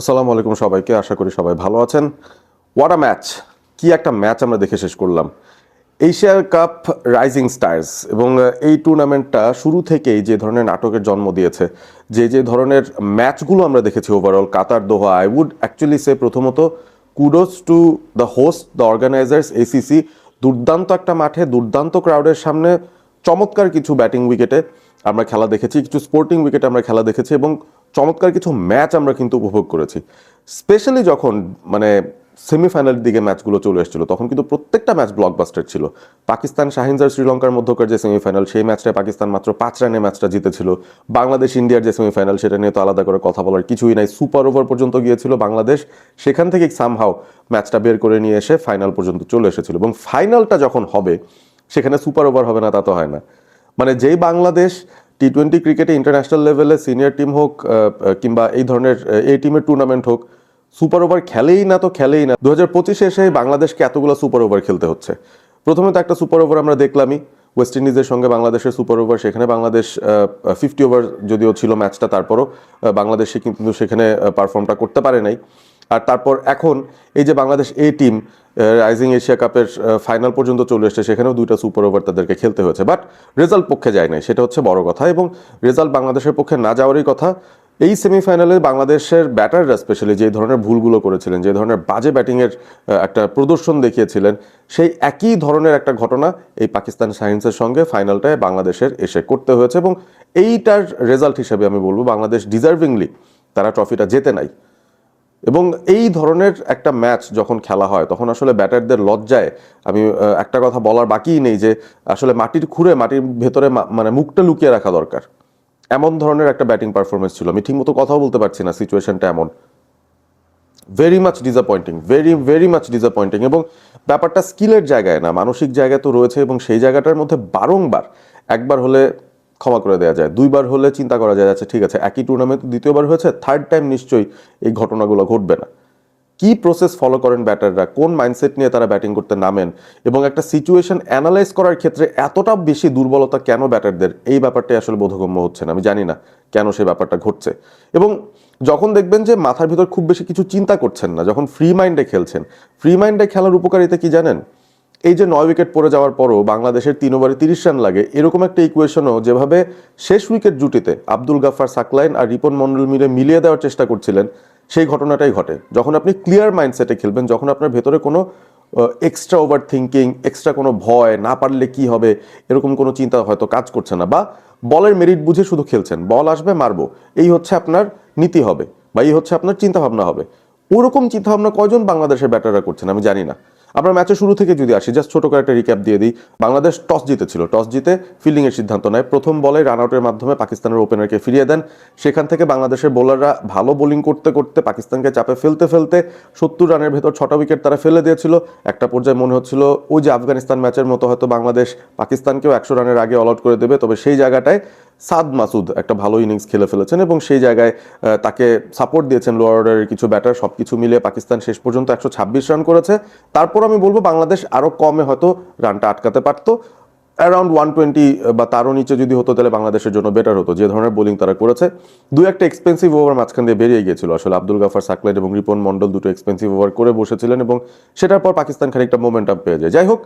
আসসালামু আলাইকুম সবাইকে, আশা করি সবাই ভালো আছেন। ওয়াট আ ম্যাচ কি একটা ম্যাচ আমরা দেখে শেষ করলাম। এশিয়া কাপ রাইজিং স্টার্স এবং এই টুর্নামেন্টটা শুরু থেকেই যে ধরনের নাটকের জন্ম দিয়েছে, যে যে ধরনের ম্যাচগুলো আমরা দেখেছি overall Qatar, Doha I would actually সে প্রথমত kudos to the host the organizers ACC দুর্দান্ত একটা মাঠে, দুর্দান্ত ক্রাউডের সামনে, চমৎকার কিছু ব্যাটিং উইকেটে আমরা খেলা দেখেছি, কিছু স্পোর্টিং উইকেটে আমরা খেলা দেখেছি এবং চমৎকার কিছু ম্যাচ আমরা কিন্তু উপভোগ করেছি। স্পেশালি যখন মানে সেমিফাইনালের দিকে ম্যাচগুলো চলে এসেছিল, তখন কিন্তু প্রত্যেকটা ম্যাচ ব্লকবাস্টার ছিল। পাকিস্তান শাহিনজার শ্রীলঙ্কার মধ্যকার যে সেমিফাইনাল সেই ম্যাচটায় পাকিস্তান মাত্র পাঁচ রানে ম্যাচটা জিতেছিল। বাংলাদেশ ইন্ডিয়ার যে সেমিফাইনাল সেটা নিয়ে তো আলাদা করে কথা বলার কিছুই নাই। সুপার ওভার পর্যন্ত গিয়েছিল বাংলাদেশ। সেখান থেকে সামহাও ম্যাচটা বের করে নিয়ে এসে ফাইনাল পর্যন্ত চলে এসেছিল। এবং ফাইনালটা যখন হবে, সেখানে সুপার ওভার হবে না, তা তো হয় না। মানে যেই বাংলাদেশ টি টোয়েন্টি ক্রিকেটে ইন্টারন্যাশনাল লেভেলে সিনিয়র টিম হোক কিংবা এই ধরনের এই টিমের টুর্নামেন্ট হোক সুপার ওভার খেলেই না তো খেলেই না। দু হাজার পঁচিশে এসে বাংলাদেশকে এতগুলো সুপার ওভার খেলতে হচ্ছে। প্রথমে তো একটা সুপার ওভার আমরা দেখলামই। ওয়েস্ট ইন্ডিজের সঙ্গে বাংলাদেশের সুপার ওভার সেখানে বাংলাদেশ ফিফটি ওভার যদিও ছিল ম্যাচটা তারপরও বাংলাদেশে কিন্তু সেখানে পারফর্মটা করতে পারে নাই। আর তারপর এখন এই যে Bangladesh A team rising Asia কাপের ফাইনাল পর্যন্ত চলে এসেছে, সেখানেও দুইটা সুপার ওভার তাদেরকে খেলতে হয়েছে। বাট রেজাল্ট পক্ষে যায় নাই, সেটা হচ্ছে বড় কথা এবং রেজাল্ট বাংলাদেশের পক্ষে না যাওয়ারই কথা। এই সেমিফাইনালে বাংলাদেশের ব্যাটাররা স্পেশালি যে ধরনের ভুলগুলো করেছিলেন, যে ধরনের বাজে ব্যাটিংয়ের একটা প্রদর্শন দেখিয়েছিলেন, সেই একই ধরনের একটা ঘটনা এই পাকিস্তান সায়েন্সের সঙ্গে ফাইনালটায় বাংলাদেশের এসে করতে হয়েছে এবং এইটার রেজাল্ট হিসেবে আমি বলব, বাংলাদেশ ডিজার্ভিংলি তারা ট্রফিটা জেতে নাই। এবং এই ধরনের একটা ম্যাচ যখন খেলা হয়, তখন আসলে ব্যাটারদের লজ্জায় আমি একটা কথা বলার বাকিই নেই যে আসলে মাটির খুঁড়ে মাটির ভেতরে মানে মুখটা লুকিয়ে রাখা দরকার। এমন ধরনের একটা ব্যাটিং পারফরমেন্স ছিল। আমি ঠিকমতো কথাও বলতে পারছি না সিচুয়েশনটা এমন। Very much disappointing very very much disappointing এবং ব্যাপারটা স্কিলের জায়গায় না, মানসিক জায়গায় তো রয়েছে এবং সেই জায়গাটার মধ্যে বারংবার একবার হলে ক্ষমা করে দেওয়া যায়। দুইবার হলে চিন্তা করা যায় আচ্ছা ঠিক আছে, একই টুর্নামেন্ট দ্বিতীয়বার হয়েছে থার্ড টাইম নিশ্চয়ই এই ঘটনাগুলো ঘটবে না। কি প্রসেস ফলো করেন ব্যাটাররা কোন মাইন্ডসেট নিয়ে তারা ব্যাটিং করতে নামেন? এবং একটা সিচুয়েশন অ্যানালাইজ করার ক্ষেত্রে এতটা বেশি দুর্বলতা কেন ব্যাটারদের এই ব্যাপারটাই আসলে বোধগম্য হচ্ছে না, আমি জানি না কেন সেই ব্যাপারটা ঘটছে। এবং যখন দেখবেন যে মাথার ভিতর খুব বেশি কিছু চিন্তা করছেন না, যখন ফ্রি মাইন্ডে খেলছেন ফ্রি মাইন্ডে খেলার উপকারিতা কি জানেন? এই যে নয় উইকেট পড়ে যাওয়ার পরও বাংলাদেশের তিন ওভারে তিরিশ রান লাগে, এরকম একটা ইকুয়েশনও যেভাবে শেষ উইকেট জুটিতে আব্দুল গাফার সাকলাইন আর রিপন মন্ডল মিলে মিলিয়ে দেওয়ার চেষ্টা করছিলেন, সেই ঘটনাটাই ঘটে। যখন আপনি ক্লিয়ার মাইন্ডসেটে খেলবেন, যখন আপনার ভেতরে কোনো এক্সট্রা ওভার থিঙ্কিং এক্সট্রা কোনো ভয়, না পারলে কি হবে, এরকম কোনো চিন্তা হয়তো কাজ করছে না বা বলের মেরিট বুঝে শুধু খেলছেন, বল আসবে, মারবো, এই হচ্ছে আপনার নীতি হবে বা এই হচ্ছে আপনার চিন্তাভাবনা হবে। ওরকম চিন্তাভাবনা কয়জন বাংলাদেশের ব্যাটাররা করছেন আমি জানি না। আমরা ম্যাচের শুরু থেকে যদি আসি জাস্ট ছোট করে একটা রিক্যাপ দিয়ে দিই। বাংলাদেশ টস জিতেছিল। টস জিতে ফিল্ডিং এর সিদ্ধান্ত নেয়। প্রথম বলে রান আউটের মাধ্যমে পাকিস্তানের ওপেনারকে ফিরিয়ে দেন। সেখান থেকে বাংলাদেশের বোলাররা ভালো বোলিং করতে করতে পাকিস্তানকে চাপে ফেলতে ফেলতে সত্তর রানের ভেতর ছটা উইকেট তারা ফেলে দিয়েছিল। একটা পর্যায়ে মনে হচ্ছিল, ওই যে আফগানিস্তান ম্যাচের মতো হয়তো বাংলাদেশ পাকিস্তানকেও একশো রানের আগে অল আউট করে দেবে। তবে সেই জায়গাটায় সাদ মাসুদ একটা ভালো ইনিংস খেলে ফেলেছেন এবং সেই জায়গায় তাকে সাপোর্ট দিয়েছেন লোয়ার অর্ডারের কিছু ব্যাটার সব কিছু মিলিয়ে পাকিস্তান শেষ পর্যন্ত একশো ছাব্বিশ রান করেছে। তারপর আমি বলব বাংলাদেশ আরও কমে হয়তো রানটা আটকাতে পারতো। অ্যারাউন্ড ওয়ান টোয়েন্টি বা তারও নিচে যদি হতো তাহলে বাংলাদেশের জন্য বেটার হতো। যে ধরনের বোলিং তারা করেছে। দু একটা এক্সপেন্সিভ ওভার মাঝখান দিয়ে বেরিয়ে গিয়েছিল। আসলে আব্দুল গাফার সাকলাইন এবং রিপন মন্ডল দুটো এক্সপেন্সিভ ওভার করে বসেছিলেন এবং সেটার পর পাকিস্তান খানিকটা মোমেন্টাম পেয়ে যায়। যাই হোক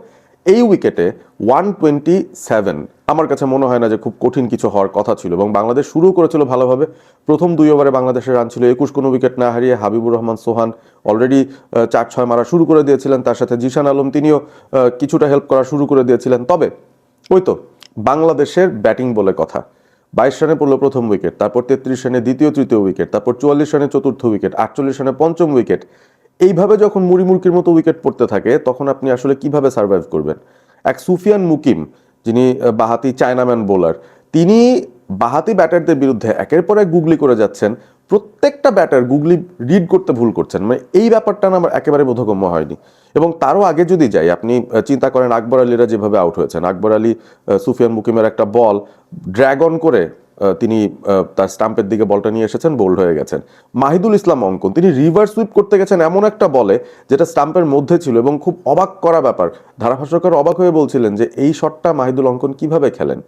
এই উইকেটে ওয়ান টোয়েন্টি সেভেন আমার কাছে মনে হয় না যে খুব কঠিন কিছু হওয়ার কথা ছিল এবং বাংলাদেশ শুরু করেছিল ভালোভাবে। প্রথম দুই ওভারে বাংলাদেশের রান ছিল। একুশ কোনো উইকেট না হারিয়ে হাবিবুর রহমান, সোহান অলরেডি চার ছয় মারা শুরু করে দিয়েছিলেন। তার সাথে জিশান আলম তিনিও কিছুটা হেল্প করা শুরু করে দিয়েছিলেন। তবে ওই তো, বাংলাদেশের ব্যাটিং বলে কথা। বাইশ রানে পড়ল প্রথম উইকেট তারপর তেত্রিশ রানে দ্বিতীয়, তৃতীয় উইকেট তারপর চুয়াল্লিশ রানে চতুর্থ উইকেট আটচল্লিশ রানে পঞ্চম উইকেট এইভাবে যখন মুড়ি মুড়িমুড়কির মতো উইকেট পড়তে থাকে, তখন আপনি আসলে কীভাবে সার্ভাইভ করবেন? এক সুফিয়ান মুকিম, যিনি বাহাতি চায়নাম্যান বোলার তিনি বাহাতি ব্যাটারদের বিরুদ্ধে একের পর এক গুগলি করে যাচ্ছেন। প্রত্যেকটা ব্যাটার গুগলি রিড করতে ভুল করছেন। মানে এই ব্যাপারটা না আমার একেবারে বোধগম্য হয়নি। এবং তারও আগে যদি যাই, আপনি চিন্তা করেন আকবর আলীরা যেভাবে আউট হয়েছেন। আকবর আলী সুফিয়ান মুকিমের একটা বল ড্র্যাগন করে তিনি তার স্টাম্পের দিকে বলটা নিয়ে এসেছেন, বোল্ড হয়ে গেছেন। মাহিদুল ইসলাম অঙ্কন, তিনি রিভার্স সুইপ করতে গেছেন এমন একটা বলে যেটা স্টাম্পের মধ্যে ছিল এবং খুব অবাক করা ব্যাপার। ধারাভাষ্যকার অবাক হয়ে বলছিলেন যে, এই শটটা মাহিদুল অঙ্কন কীভাবে খেলেন?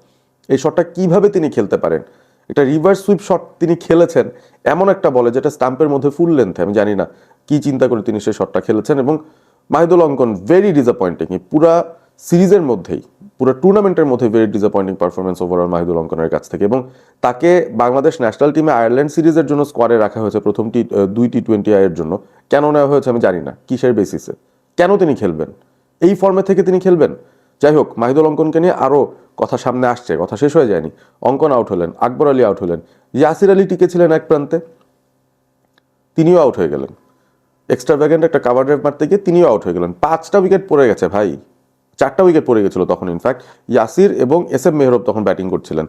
এই শটটা কীভাবে তিনি খেলতে পারেন? এটা রিভার্স সুইপ শট তিনি খেলেছেন এমন একটা বলে যেটা স্টাম্পের মধ্যে ফুল লেন্থে আমি জানি না কি চিন্তা করে তিনি সেই শটটা খেলেছেন এবং মাহিদুল অঙ্কন ভেরি ডিসঅ্যাপয়েন্টিং পুরা সিরিজের মধ্যেই। পুরো টুর্নামেন্টের মধ্যে very disappointing performance overall Mahidul অঙ্কনের কাছ থেকে এবং তাকে বাংলাদেশ ন্যাশনাল টিমে আয়ারল্যান্ড সিরিজের জন্য স্কোয়াডে রাখা হয়েছে প্রথম টি দুই টি টোয়েন্টি আইয়ের জন্য। কেন নেওয়া হয়েছে আমি জানি না, কিসের বেসিসে কেন তিনি খেলবেন? এই ফর্মে থেকে তিনি খেলবেন? যাই হোক, মাহিদুল অঙ্কনকে নিয়ে আরও কথা সামনে আসছে, কথা শেষ হয়ে যায়নি। অঙ্কন আউট হলেন, আকবর আলী আউট হলেন, ইয়াসির আলী টিকে ছিলেন এক প্রান্তে, তিনিও আউট হয়ে গেলেন। এক্সট্রা ভ্যাগেন্ট একটা কাভার ড্রাইভ মারতে গিয়ে তিনিও আউট হয়ে গেলেন। পাঁচটা উইকেট পড়ে গেছে ভাই। চারটা উইকেট পড়ে গেছিল তখন ইনফ্যাক্ট ইয়াসির এবং এস এম মেহরব তখন ব্যাটিং করছিলেন।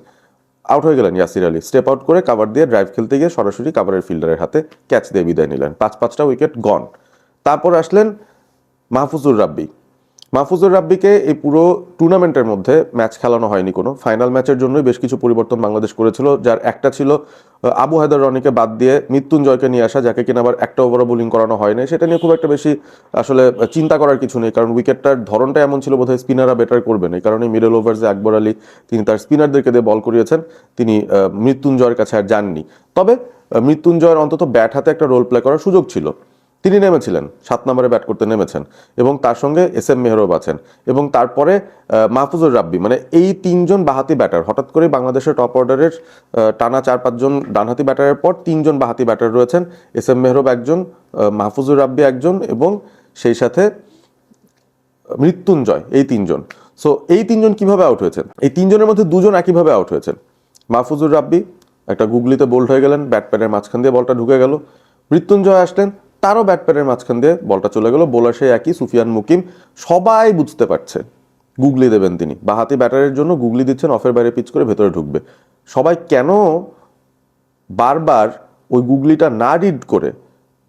আউট হয়ে গেলেন ইয়াসির আলী। স্টেপ আউট করে কাভার দিয়ে ড্রাইভ খেলতে গিয়ে সরাসরি কাভারের ফিল্ডারের হাতে ক্যাচ দিয়ে বিদায় নিলেন। পাঁচ পাঁচটা উইকেট গন তারপর আসলেন মাহফুজুর রাব্বি। মাহফুজুর রাব্বিকে এই পুরো টুর্নামেন্টের মধ্যে ম্যাচ খেলানো হয়নি কোনো। ফাইনাল ম্যাচের জন্যই বেশ কিছু পরিবর্তন বাংলাদেশ করেছিল, যার একটা ছিল আবু হায়দার রনিকে বাদ দিয়ে মৃত্যুঞ্জয়কে নিয়ে আসা, যাকে কিনা আবার একটা ওভারও বোলিং করানো হয়নি। সেটা নিয়ে খুব একটা বেশি আসলে চিন্তা করার কিছু নেই, কারণ উইকেটটার ধরনটা এমন ছিল বোধহয় স্পিনাররা বেটার করবেন। এই কারণে মিডল ওভার্সে আকবর আলী, তিনি তার স্পিনারদেরকে দিয়ে বল করিয়েছেন, তিনি মৃত্যুঞ্জয়ের কাছে আর যাননি। তবে মৃত্যুঞ্জয়ের অন্তত ব্যাট হাতে একটা রোল প্লে করার সুযোগ ছিল। তিনি নেমেছিলেন, সাত নম্বরে ব্যাট করতে নেমেছেন এবং তার সঙ্গে এস এম মেহরব আছেন এবং তারপরে মাহফুজুর রাব্বি মানে এই তিনজন বাহাতি ব্যাটার, হঠাৎ করে বাংলাদেশের টপ অর্ডারের টানা চার পাঁচজন ডানহাতি ব্যাটারের পর তিনজন বাহাতি ব্যাটার রয়েছেন, এস এম মেহরব একজন মাহফুজুর রাব্বি একজন এবং সেই সাথে মৃত্যুঞ্জয়, এই তিনজন। সো এই তিনজন কীভাবে আউট হয়েছেন? এই তিনজনের মধ্যে দুজন একইভাবে আউট হয়েছেন। মাহফুজুর রাব্বি, একটা গুগলিতে বোল্ড হয়ে গেলেন ব্যাট প্যাডের মাঝখান দিয়ে বলটা ঢুকে গেল, মৃত্যুঞ্জয় আসলেন তারও ব্যাট প্যাডের মাঝখান দিয়ে বলটা চলে গেল। বোলার সেই একই, সুফিয়ান মুকিম। সবাই বুঝতে পারছে। গুগলি দেবেন তিনি। বাহাতি ব্যাটারের জন্য গুগলি দিচ্ছেন অফের বাইরে পিচ করে ভেতরে ঢুকবে। সবাই কেন বারবার ওই গুগলিটা না রিড করে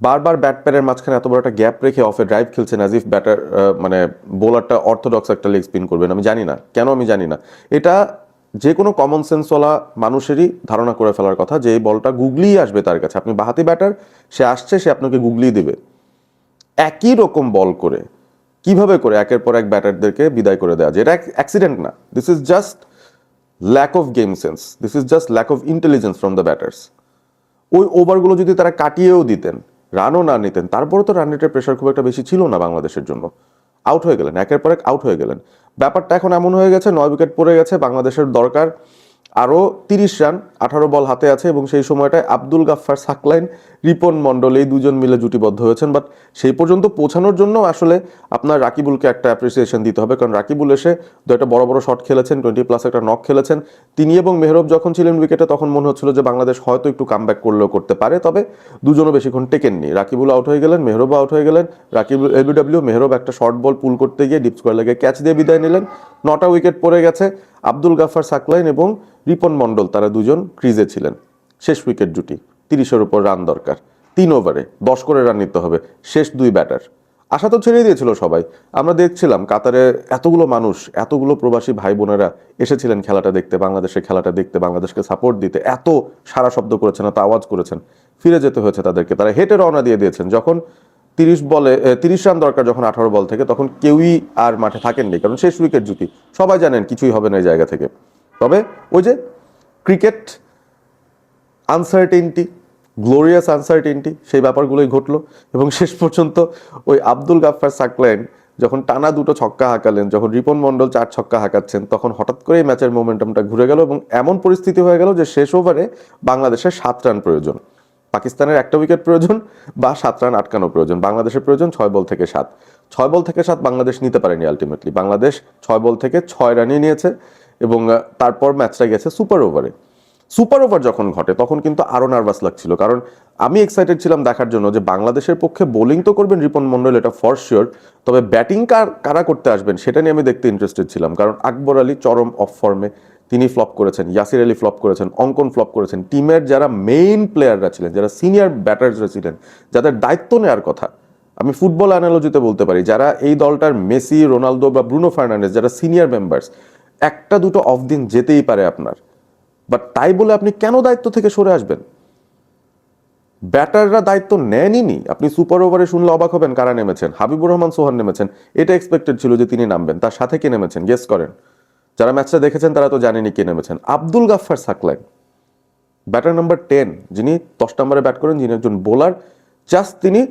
বারবার ব্যাট প্যাডের মাঝখানে এত বড় একটা গ্যাপ রেখে অফে ড্রাইভ খেলছেন অ্যাজ ইফ ব্যাটার মানে বোলারটা অর্থোডক্স একটা লেগ স্পিন করবেন? আমি জানি না। কেন আমি জানি না। এটা যে কোনো কমন সেন্সওয়ালা মানুষেরই ধারণা করে ফেলার কথা যে এই বলটা গুগলিই আসবে তার কাছে। আপনি বাহাতি ব্যাটার সে আসছে, সে আপনাকে গুগলিই দেবে। একই রকম বল করে, কীভাবে করে একের পর এক ব্যাটারদেরকে বিদায় করে দেওয়া যায় এটা অ্যাক্সিডেন্ট না। This is just lack of game sense this is just lack of intelligence from the batters ওই ওভারগুলো যদি তারা কাটিয়েও দিতেন, রানও না নিতেন তারপরে তো রান রেটের প্রেশার খুব একটা বেশি ছিল না বাংলাদেশের জন্য। আউট হয়ে গেলেন, একের পর এক আউট হয়ে গেলেন। ব্যাপারটা এখন এমন হয়ে গেছে নয় উইকেট পড়ে গেছে বাংলাদেশের দরকার। আরও তিরিশ রান, আঠারো বল হাতে আছে এবং সেই সময়টায় আব্দুল গাফফার, সাকলাইন, রিপন মণ্ডল এই দুজন মিলে জুটিবদ্ধ হয়েছেন। বাট সেই পর্যন্ত পৌঁছানোর জন্য আসলে আপনার রাকিবুলকে একটা অ্যাপ্রিসিয়েশন দিতে হবে। কারণ রাকিবুল এসে দু একটা বড় বড় শট খেলেছেন টোয়েন্টি প্লাস একটা নক খেলেছেন। তিনি এবং মেহরব যখন ছিলেন উইকেটে তখন মনে হচ্ছিল যে বাংলাদেশ হয়তো একটু কামব্যাক করলেও করতে পারে। তবে দুজনও বেশিক্ষণ টেকেননি। রাকিবুল আউট হয়ে গেলেন মেহরব আউট হয়ে গেলেন। রাকিবুল এলবিডব্লিউ মেহরব একটা শর্ট বল পুল করতে গিয়ে ডিপ স্কোয়ার লেগে ক্যাচ দিয়ে বিদায় নিলেন। নটা উইকেট পড়ে গেছে। আব্দুল গাফার সাকলাইন এবং রিপন মণ্ডল, তারা দুজন ক্রিজে ছিলেন। শেষ উইকেট জুটি, তিরিশের উপর রান দরকার। তিন ওভারে দশ করে রান নিতে হবে, শেষ দুই ব্যাটার। আশা তো ছেড়ে দিয়েছিল সবাই। আমরা দেখছিলাম কাতারে এতগুলো মানুষ, এতগুলো প্রবাসী ভাই বোনেরা এসেছিলেন খেলাটা দেখতে, বাংলাদেশের খেলাটা দেখতে, বাংলাদেশকে সাপোর্ট দিতে। এত সারা শব্দ করেছেন, এত আওয়াজ করেছেন। ফিরে যেতে হয়েছে তাদেরকে। তারা হেঁটে রওনা দিয়ে দিয়েছেন। যখন তিরিশ বলে তিরিশ রান দরকার যখন আঠারো বল থেকে, তখন কেউই আর মাঠে থাকেননি, কারণ শেষ উইকেট জুটি। সবাই জানেন কিছুই হবে না এই জায়গা থেকে। তবে ওই যে ক্রিকেট আনসার্টেনটি গ্লোরিয়াস আনসার্টেনটি সেই ব্যাপারগুলোই ঘটলো। এবং শেষ পর্যন্ত ওই আব্দুল গাফফার সাকলাইন যখন টানা দুটো ছক্কা হাঁকালেন, যখন রিপন মণ্ডল চার ছক্কা হাঁকাচ্ছেন, তখন হঠাৎ করেই ম্যাচের মোমেন্টামটা ঘুরে গেল এবং এমন পরিস্থিতি হয়ে গেল যে শেষ ওভারে বাংলাদেশের সাত রান প্রয়োজন। পাকিস্তানের একটা উইকেট প্রয়োজন বা সাত রান আটকানো প্রয়োজন। বাংলাদেশের প্রয়োজন ছয় বল থেকে সাত। ছয় বল থেকে সাত বাংলাদেশ নিতে পারেনি আলটিমেটলি বাংলাদেশ ছয় বল থেকে ছয় রানই নিয়েছে এবং তারপর ম্যাচটা গেছে সুপার ওভারে সুপার ওভার যখন ঘটে, তখন কিন্তু আরও নার্ভাস লাগছিল। কারণ আমি এক্সাইটেড ছিলাম দেখার জন্য যে বাংলাদেশের পক্ষে বোলিং তো করবেন রিপন মন্ডল এটা ফর শিওর তবে ব্যাটিং কার, কারা করতে আসবেন, সেটা নিয়ে আমি দেখতে ইন্টারেস্টেড ছিলাম। কারণ আকবর আলী চরম অফ ফর্মে তিনি ফ্লপ করেছেন, ইয়াসির আলী ফ্লপ করেছেন, অঙ্কন ফ্লপ করেছেন। টিমের যারা মেইন প্লেয়াররা ছিলেন, যারা সিনিয়র ব্যাটার্সরা ছিলেন, যাদের দায়িত্ব নেওয়ার কথা, আমি ফুটবল অ্যানালজিতে বলতে পারি, যারা এই দলটার মেসি, রোনালদো বা ব্রুনো ফার্নান্ডেস যারা সিনিয়র মেম্বার্স একটা দুটো অফ দিন যেতেই পারে আপনার। বাট তাই বলে আপনি কেন দায়িত্ব থেকে সরে আসবেন? ব্যাটাররা দায়িত্ব নেনইনি আপনি সুপার ওভারে শুনলে অবাক হবেন কারা নেমেছেন। হাবিবুর রহমান, সোহান নেমেছেন। এটা এক্সপেক্টেড ছিল যে তিনি নামবেন। তার সাথে কে নেমেছেন? গেস করেন। যারা ম্যাচটা দেখেছেন, তারা তো জানেনি কে নেমেছেন। Abdul Gaffar Saklain batter number ten যিনি দশ নম্বরে ব্যাট করেন, যিনি একজন বোলার জাস্ট তিনি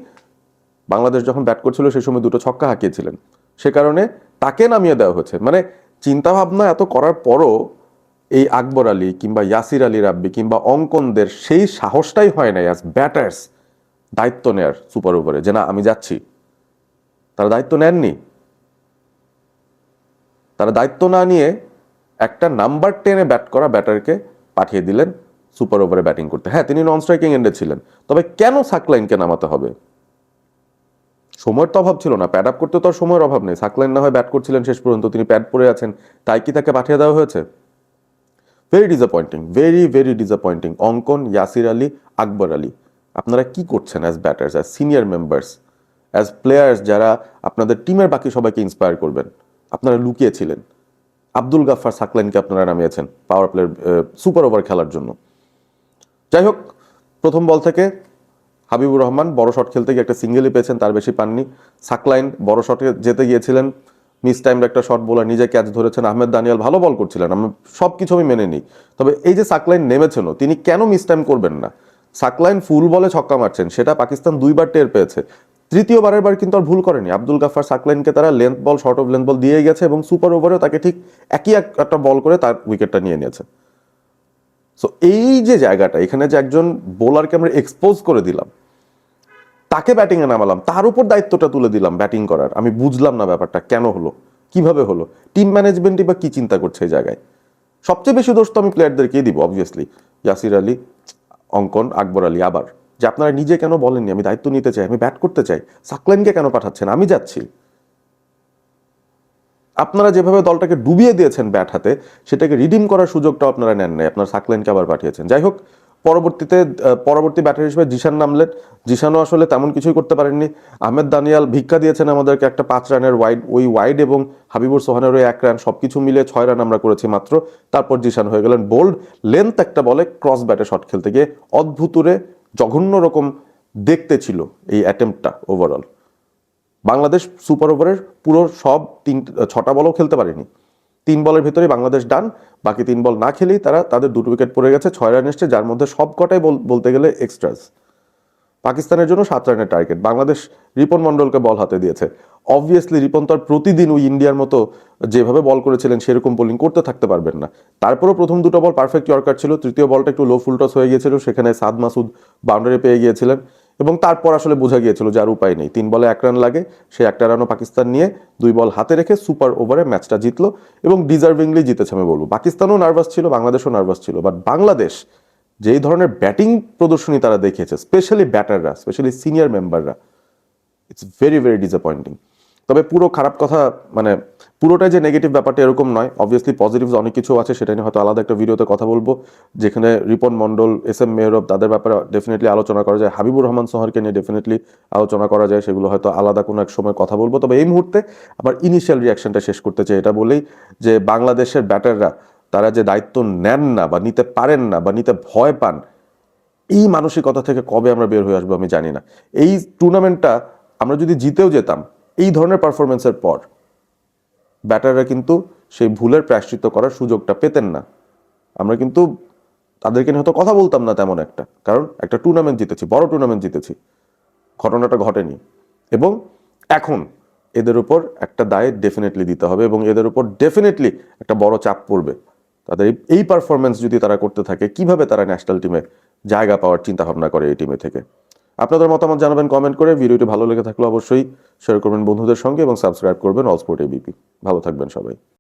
বাংলাদেশ যখন ব্যাট করছিল, সেই সময় দুটো ছক্কা হাঁকিয়েছিলেন। সে কারণে তাকে নামিয়ে দেওয়া হয়েছে। মানে চিন্তাভাবনা এত করার পরও এই আকবর আলী কিংবা ইয়াসির আলী রাব্বি কিংবা অঙ্কনদের সেই সাহসটাই হয় না অ্যাজ ব্যাটার্স দায়িত্ব নেয়ার সুপার ওভারে যে না, আমি যাচ্ছি। তারা দায়িত্ব নেননি। তারা দায়িত্ব না নিয়ে একটা নাম্বার টেনে ব্যাট করা ব্যাটারকে পাঠিয়ে দিলেন সুপার ওভারে ব্যাটিং করতে। হ্যাঁ তিনি নন স্ট্রাইকিং এন্ডে ছিলেন। তবে কেন সাকলাইনকে নামাতে হবে? সময়ের তো অভাব ছিল না। প্যাড আপ করতে তো আর সময়ের অভাব নেই। সাকলাইন না হয় ব্যাট করছিলেন শেষ পর্যন্ত, তিনি প্যাড পরে আছেন। তাই কি তাকে পাঠিয়ে দেওয়া হয়েছে? Very disappointing very very disappointing Ankon, Yasir Ali, Akbar Ali. আপনারা কি করছেন as batters as senior members as players যারা আপনাদের টিমের বাকি সবাইকে ইন্সপায়ার করবেন? আপনারা লুকিয়েছিলেন আব্দুল গাফফার সাকলাইনকে আপনারা নামিয়েছেন পাওয়ার প্লেয়ার সুপার ওভার খেলার জন্য। যাই হোক, প্রথম বল থেকে হাবিবুর রহমান বড় শট খেলতে গিয়ে একটা সিঙ্গেলই পেয়েছেন, তার বেশি পাননি। সাকলাইন বড় শটে যেতে গিয়েছিলেন। মিস টাইমে একটা শট বোলার নিজে ক্যাচ ধরেছেন। আহমেদ দানিয়াল ভালো বল করছিলেন। আমি সব কিছু আমি মেনে নিই। তবে এই যে সাকলাইন নেমেছেন তিনি কেন মিস টাইম করবেন না? সাকলাইন ফুল বলে ছক্কা মারছেন, সেটা পাকিস্তান দুইবার টের পেয়েছে। তৃতীয়বারের বার কিন্তু আর ভুল করেনি। আব্দুল গাফার সাকলাইনকে তারা length ball short of length ball দিয়ে গেছে এবং সুপার ওভারেও তাকে ঠিক একই এক- একটা বল করে তার উইকেটটা নিয়ে নিয়েছে। সো এই যে জায়গাটা, এখানে যে একজন বোলারকে আমরা এক্সপোজ করে দিলাম, তাকে ব্যাটিংয়ে নামালাম, তার উপর দায়িত্বটা তুলে দিলাম ব্যাটিং করার। আমি বুঝলাম না ব্যাপারটা, কেন হলো, কীভাবে হলো টিম ম্যানেজমেন্টই বা কী চিন্তা করছে এই জায়গায়? সবচেয়ে বেশি দোষ তো আমি প্লেয়ারদেরকেই দিব অবভিয়াসলি ইয়াসির আলী, অঙ্কন, আকবর আলী, আবার। যে আপনারা নিজে কেন বলেননি? আমি দায়িত্ব নিতে চাই, আমি ব্যাট করতে চাই। সাকলাইনকে কেন পাঠাচ্ছেন? আমি যাচ্ছি। আপনারা যেভাবে দলটাকে ডুবিয়ে দিয়েছেন ব্যাট হাতে, সেটাকে রিডিম করার সুযোগটা আপনারা নেন নাই। আপনার সাকলাইনকে আবার পাঠিয়েছেন। যাই হোক, পরবর্তীতে পরবর্তী ব্যাটার হিসেবে জিশান নামলেন। জিশানও আসলে তেমন কিছুই করতে পারেননি। আহমেদ দানিয়াল ভিক্ষা দিয়েছেন আমাদেরকে একটা পাঁচ রানের ওয়াইড ওই ওয়াইড এবং হাবিবুর সোহানের ওই এক রান, সবকিছু মিলে ছয় রান আমরা করেছি মাত্র। তারপর জিশান হয়ে গেলেন বোল্ড লেন্থ একটা বলে ক্রস ব্যাটে শট খেলতে গিয়ে অদ্ভুতুরে জঘন্য রকম দেখতে ছিল এই অ্যাটেম্পটা ওভারঅল বাংলাদেশ সুপার ওভারের পুরো সব তিন, ছটা বলও খেলতে পারেনি। তিন বলের ভিতরে বাংলাদেশ ডান বাকি তিন বল না খেলেই তারা, তাদের দুটো উইকেট পড়ে গেছে, ছয় রান এসছে, যার মধ্যে সব কটাই বল- বলতে গেলে এক্সট্রাস পাকিস্তানের জন্য সাত রানের টার্গেট। বাংলাদেশ রিপন মন্ডলকে বল হাতে দিয়েছে। অবভিয়াসলি রিপন তো আর প্রতিদিন ওই ইন্ডিয়ার মতো যেভাবে বল করেছিলেন, সেরকম বোলিং করতে থাকতে পারবেন না। তারপরও প্রথম দুটো বল পারফেক্ট ইয়র্কার ছিল, তৃতীয় বলটা একটু লো ফুলটস হয়ে গিয়েছিল, সেখানে সাদ মাসুদ বাউন্ডারি পেয়ে গিয়েছিলেন এবং তারপর আসলে বোঝা গিয়েছিল যার উপায় নেই। তিন বলে এক রান লাগে সেই একটা রানও পাকিস্তান নিয়ে দুই বল হাতে রেখে সুপার ওভারে ম্যাচটা জিতলো এবং ডিজার্ভিংলি জিতেছে আমি বলব। পাকিস্তানও নার্ভাস ছিল, বাংলাদেশও নার্ভাস ছিল বাট বাংলাদেশ যেই ধরনের ব্যাটিং প্রদর্শনী তারা দেখিয়েছে স্পেশালি ব্যাটাররা স্পেশালি সিনিয়র মেম্বাররা ইটস ভেরি ভেরি ডিসঅ্যাপয়েন্টিং তবে পুরো খারাপ কথা মানে পুরোটাই যে নেগেটিভ ব্যাপারটা এরকম নয়। অবভিয়াসলি পজিটিভস অনেক কিছু আছে, সেটা নিয়ে হয়তো আলাদা একটা ভিডিওতে কথা বলব, যেখানে রিপন মন্ডল এস এম মেহরব, তাদের ব্যাপারে ডেফিনেটলি আলোচনা করা যায়। হাবিবুর রহমান সোহারকে নিয়ে ডেফিনেটলি আলোচনা করা যায়, সেগুলো হয়তো আলাদা কোনো এক সময় কথা বলব। তবে এই মুহূর্তে আমার ইনিশিয়াল রিয়াকশনটা শেষ করতে চাই, এটা বলেই যে বাংলাদেশের ব্যাটাররা তারা যে দায়িত্ব নেন না বা নিতে পারেন না বা নিতে ভয় পান, এই মানসিকতা থেকে কবে আমরা বের হয়ে আসব আমি জানি না। এই টুর্নামেন্টটা আমরা যদি জিতেও যেতাম, এই ধরনের পারফরমেন্সের পর ব্যাটাররা কিন্তু সেই ভুলের প্রায়শ্চিত্ত করার সুযোগটা পেতেন না। আমরা কিন্তু তাদেরকে নিয়ে হয়তো কথা বলতাম না তেমন একটা, কারণ একটা টুর্নামেন্ট জিতেছি, বড় টুর্নামেন্ট জিতেছি, ঘটনাটা ঘটেনি। এবং এখন এদের উপর একটা দায় ডেফিনেটলি দিতে হবে এবং এদের উপর ডেফিনেটলি একটা বড় চাপ পড়বে। তাদের এই- পারফরমেন্স যদি তারা করতে থাকে, কীভাবে তারা ন্যাশনাল টিমে জায়গা পাওয়ার চিন্তা ভাবনা করে এই টিমে থেকে? আপনাদের মতামত জানাবেন কমেন্ট করে। ভিডিওটি ভালো লেগে থাকলে অবশ্যই শেয়ার করবেন বন্ধুদের সঙ্গে এবং সাবস্ক্রাইব করবেন অল স্পোর্ট এবিপি ভালো থাকবেন সবাই।